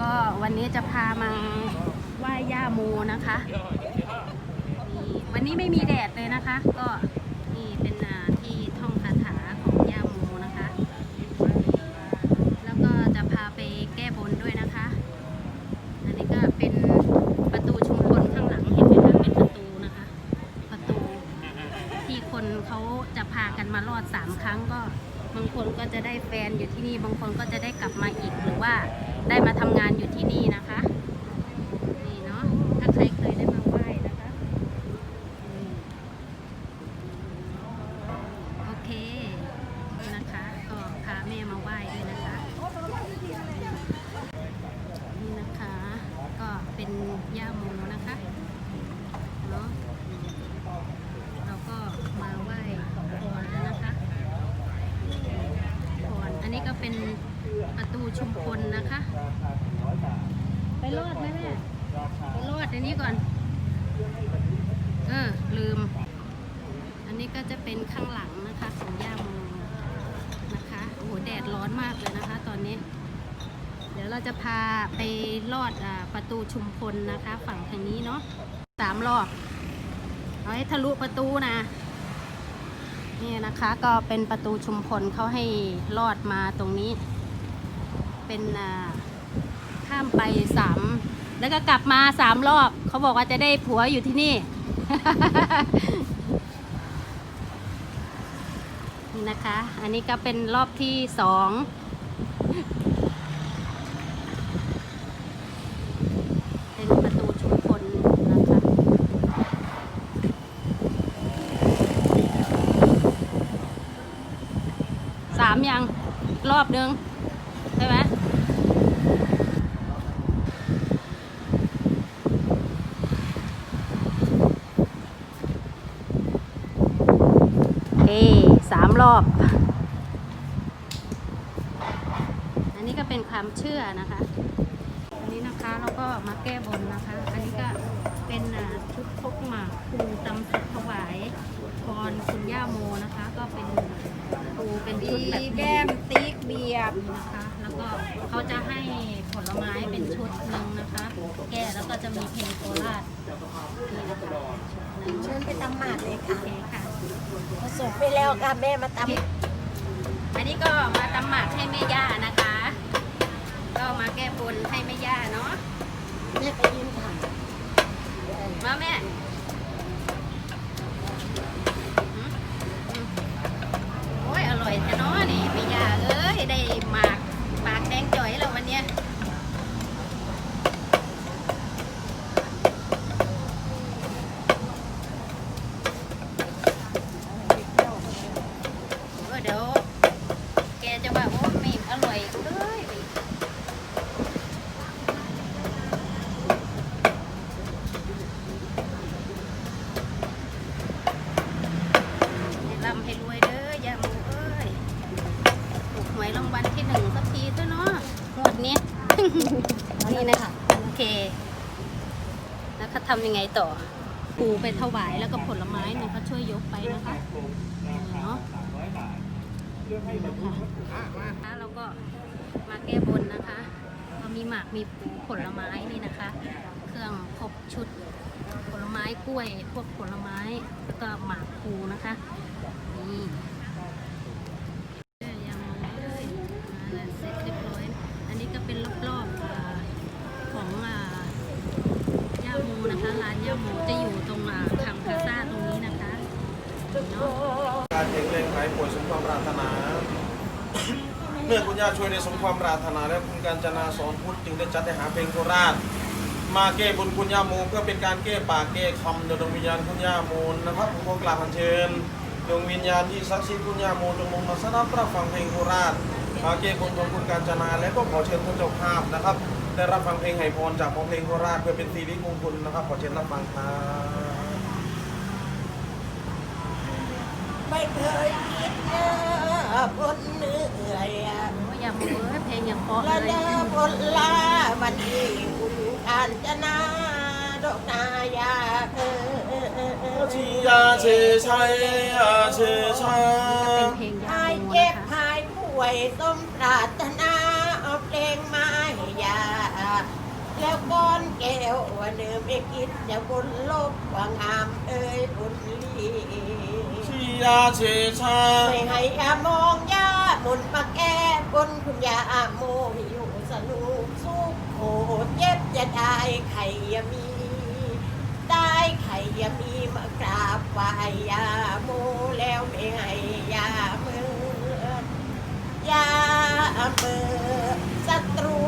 ก็วันนี้จะพามาไหว้ย่าโมนะคะวันนี้ไม่มีแดดเลยนะคะ ก็นี่เป็นอ่าที่ท่องคาถาของย่าโมนะคะ แล้วก็จะพาไปแก้บนด้วยนะคะ อันนี้ก็เป็นประตูชุมพลข้างหลังเห็นไหมคะเป็นประตูนะคะ ประตูที่คนเขาจะพากันมารอดสามครั้งก็บางคนก็จะได้แฟนอยู่ที่นี่บางคนก็จะได้กลับมาอีกหรือว่า ได้มาทำงานอยู่ที่นี่นะคะ นี่เนาะถ้าใครเคยได้มาไหว้นะคะอืมโอเคนะคะ ก็พาแม่มาไหว้ด้วยนะคะ นี่นะคะ ก็เป็นย่าโมนะคะเนาะ เราก็มาไหว้ขอพรแล้วนะคะพรอันนี้ก็เป็นประตูชุมพลนะคะ ไปรอดไหมแม่ ไปรอดอันนี้ก่อน เออ ลืม อันนี้ก็จะเป็น ข้างหลังนะคะของย่าโมนะคะโอ้โหแดดร้อนมากเลยนะคะ ตอนนี้ เดี๋ยวเราจะพาไปลอดอประตูชุมพลนะคะ ฝั่งทางนี้เนาะสามรอบเอาให้ทะลุประตูนะนี่นะคะก็เป็นประตูชุมพลเขาให้ลอดมาตรงนี้ เป็นข้ามไปสามแล้วก็กลับมาสามรอบเขาบอกว่าจะได้ผัวอยู่ที่นี่ นี่นะคะ อันนี้ก็เป็นรอบที่สองเป็นประตูชุมพลนะคะ สามยังรอบนึง ใช่ไหมเอสามรอบ อันนี้ก็เป็น ความเชื่อนะคะ อันนี้นะคะเราก็มาแก้บนนะคะ อันนี้ก็เป็นอ่าชุดพกหมากครูตำสัถวายพรคุณย่าโมนะคะ ก็เป็นครูเป็นชุดแบบแก้มติ๊กเบียบนะคะ แล้วก็เขาจะให้ผลไม้เป็นชุดหนึ่งนะคะ แก้แล้วก็จะมีเพลงโคราชนี่นะคะชุดหนึ่งเชิญไปตำหมาดเลยโอค่ะเคค่ะผสมไปแล้วค่ะแม่มาตอันนี้ก็มาตำหมักให้แม่ย่านะคะ ก็มาแก้บนให้แม่ย่าเนาะำแม่ไปยืนค่ะมาแม่ นี่นะคะโอเค แล้วเขาทำยังไงต่อปูไปถวายแล้วก็ผลไม้เนี่ยเขาช่วยยกไปนะคะเนาะนะคะเราก็มาแก้บนนะคะเรามีหมากมีปูผลไม้นี่นะคะ เครื่องครบชุดผลไม้กล้วยพวกผลไม้แล้วก็หมากภูนะคะนี่ เมื่อคุณย่าช่วยในสมความปรารถนาและคุณการจนาสอนพุทธจึงได้จัดให้หาเพลงโคราช มาแก้บนคุณย่าโมเพื่อเป็นการแก้ปากแก้คำโดยดวงวิญญาณคุณย่าโมนะครับผมขอกราบอัญเชิญดวงวิญญาณที่ศักดิ์สิทธิ์คุณย่าโมจงลงมาสนับรับฟังเพลงโคราชมาแก้บนของคุณการจนาและก็ขอเชิญท่านเจ้าภาพนะครับได้รับฟังเพลงไห้พรจากมอเพลงโคราชเพื่อเป็นสิริมงคลนะครับขอเชิญรับฟังครับไม่เคยคิดเนอคนเนื่อยอะ โอ้ยอย่าโมเอ้ยเพ ลงอย่างเพราะเลยเดินผลลาวันนี้คุณการจนาดอกนายาเออที่ยาเชชัยยาเชชัยเป็นเพลงยาหายเจ็บหายป่วยสมปรารถนาเอาเพลงมาให้ยา แล้วก้อนแก้วว่าเดิมไม่คิดจะบนโลกว่างามเอ้ยบุญลีชียาเชชาไม่ให้อามองยาหมุนมาแก้ บนคุณยาโมอยู่สนุกสุขโอดเย็บจะได้ไข่ยามี ได้ไข่ยามีมากราบไหวยาโมแล้วไม่ให้ยาเมือยาเมือศัตรู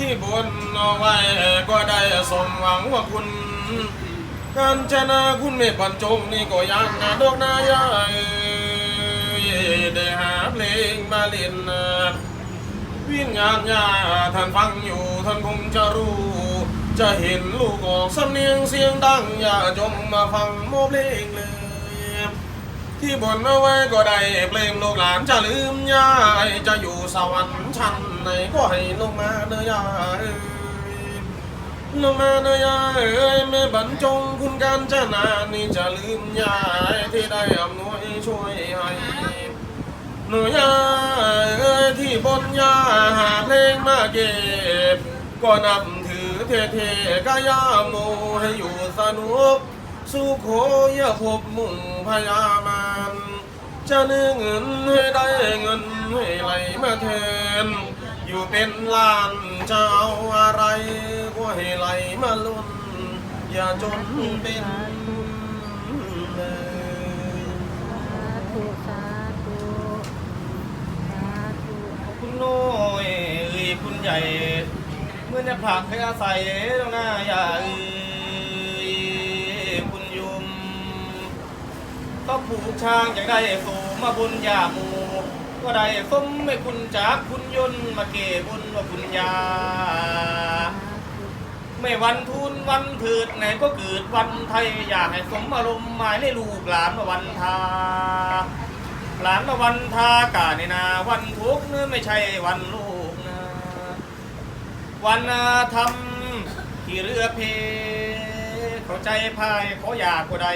ที่บนเอาไว้ก็ได้สมหวังว่าคุณการจนาคุณไม่บรรจงนี่ก็ยังนะดอกนายาเอ้ยได้หาเพลงมาเล่นวิ่งงานยาท่านฟังอยู่ท่านคงจะรู้ จะเห็นลูกออกสำเนียงเสียงดังอย่าจงมาฟังโมเพลงเล ที่บนเอาไว้ก็ได้เพลงลูกหลานจะลืมยายจะอยู่สวรรค์ชั้นไหนก็ให้ลงมาเด้อยายลงมาเด้อยายเอ้ยแม่บรรจงคุณการจนานี่จะลืมยายที่ได้อำนวยช่วยให้หนูยายเอ้ยที่บนยาหาเพลงมาเก็บก็นำถือเท่ๆกายาโมให้อยู่สนุก สุโขย่าพบมุ่งพยามานจะเนื้อเงินให้ได้เงินให้ไหลมาแทน อยู่เป็นล้านจะเอาอะไรก็ให้ไหลมาล้นอย่าจนเป็นคุณน้อยคุณใหญ่ เมื่อจะผลักให้อาศัยตรงหน้าอย่าเอ้ ก็ผูกช้างอย่ากได้สูมาบุญยาหมูก็ได้สมไม่คุณจากคุณยนต์มาเก็บุญว่าคุณยา ไม่วันทุนวันเถิดไหนก็เกิดวันไทยอยากให้สมอารมณ์หมายในลูกหลานมาวันทา หลานมาวันทากาในนาวันทุกเนื้อไม่ใช่วันลูกนะวันธรรมที่เรือเพ เข้าใจพายขออยากก็ได้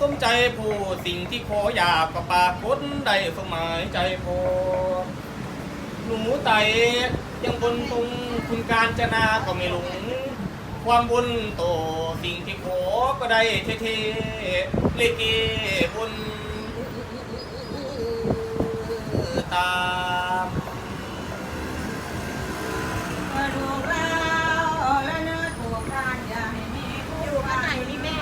สมใจผู้สิ่งที่ขออยากก็ปาพ้นได้สมหมายใจพอหนูไตยังบนตรงคุณการจนาก็ไม่หลง ความบุญโตสิ่งที่ขอก็ได้เท่ๆเลเกบุญตามถูกแล้วและเนื้อถูกการอย่าให้มีอยู่บ้านไหนนี่แม่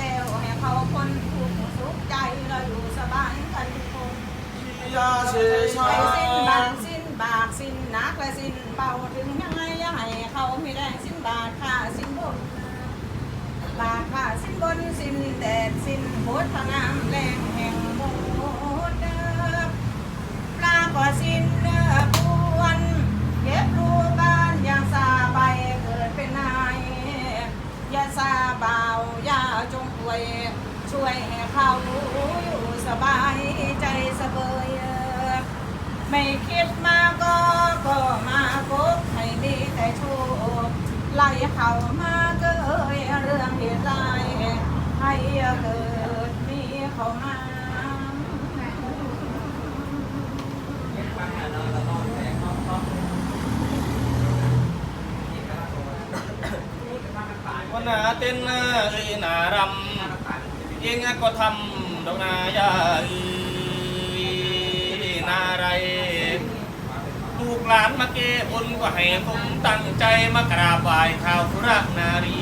ล้วให้เขาคนทุกข์สุขใจเราอยู่สบายกันทุกคนยาเชชาไปสิ้นบางสิ้นบากสิ้นนักและสิ้นเบาถึงยังไงยังให้เขาไม่แรงสิ้นบาทค่าสิ้นบนบาทค่าสิ้นบนสิ้นแดดสิ้นโคตรงามแรงแห่ง ก็สิ้นเนื้อปวนเก็บรูบ้านอย่างซาใบเกิดเป็นนายอย่าซาเบาอย่าจงป่วย ช่วยให้เขาอยู่สบายใจสบายไม่คิดมาก็ก็มาพบให้มีแต่โชคไล่เขามาเกยเรื่องเหตุร้ายให้เกิดมีเขามา วันนาเต้นเอ้ยนารำเองก็ทำดอกนายาเอ้ยนาไรหลานมาเกบนก็ให้สมตั้งใจมากราบไหว้ท้าวสุรนารี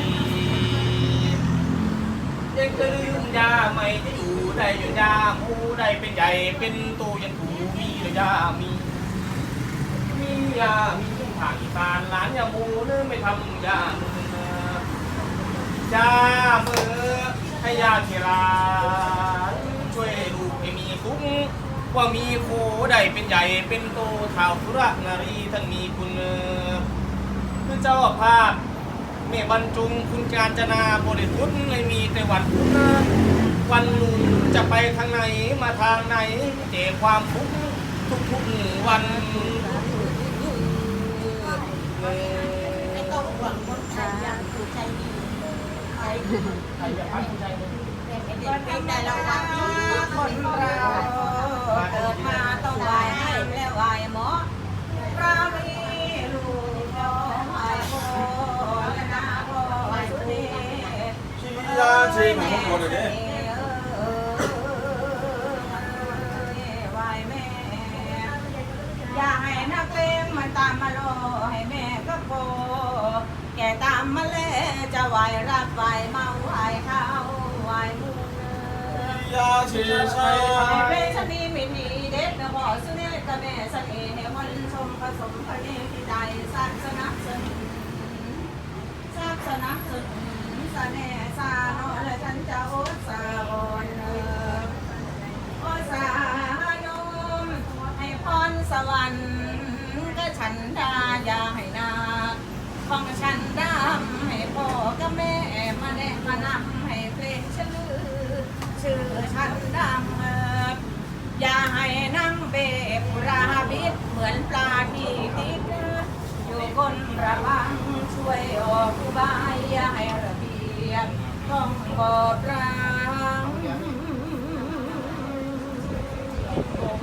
ยังก็ลืมยาไม่จะอยู่ได้อยู่ยาหมูได้เป็นใหญ่เป็นตูยันถูมีหรือยามี ยามีทุ่งผ่าอีสานหลานยาหมูเนื้อไม่ทำยามือยามือให้ยาเขลานช่วยลูกให้มีคุ้มว่ามีโคได้เป็นใหญ่เป็นโตเท่าสุรนารีท่านมีคุณคือเจ้าภาพเมบรรจุงคุณการจนาบริสุทธิ์ไม่มีแต่วันพุธนะวันลุงจะไปทางไหนมาทางไหนเจความทุกข์ทุกๆวัน วังว่าใคนไทยยังคือใจดีใครใครจะพักใจดีเป็นได้รางวัลคนเราเกิดมาต้องไหวให้แล้วไหวหมอรามีลูกพ่อไหวพ่อและนาพ่อไหวสุดนี้ชียาชีมันทุกคนเลยเด้ไเป็นชนีมินีเด็ดนะพ่อสุเนตกับแม่สนีให้มันชมผสมพระเนที่ใดสร้างสนับสนุนสร้างสนับสนุนสะแน่สาโนและฉันจะโอดสาบอนออโอสานมให้พรสวรรค์ก็ฉันดาอย่าให้นาของฉันดำให้พ่อกับแม่มาแนะมานำให้ ฉันดังเอิบอย่าให้นั่งเบบราบิดเหมือนปลาที่ติดอยู่ก้นระวังช่วยออกอุบายอย่าให้ระเบียบต้องกอบรางอก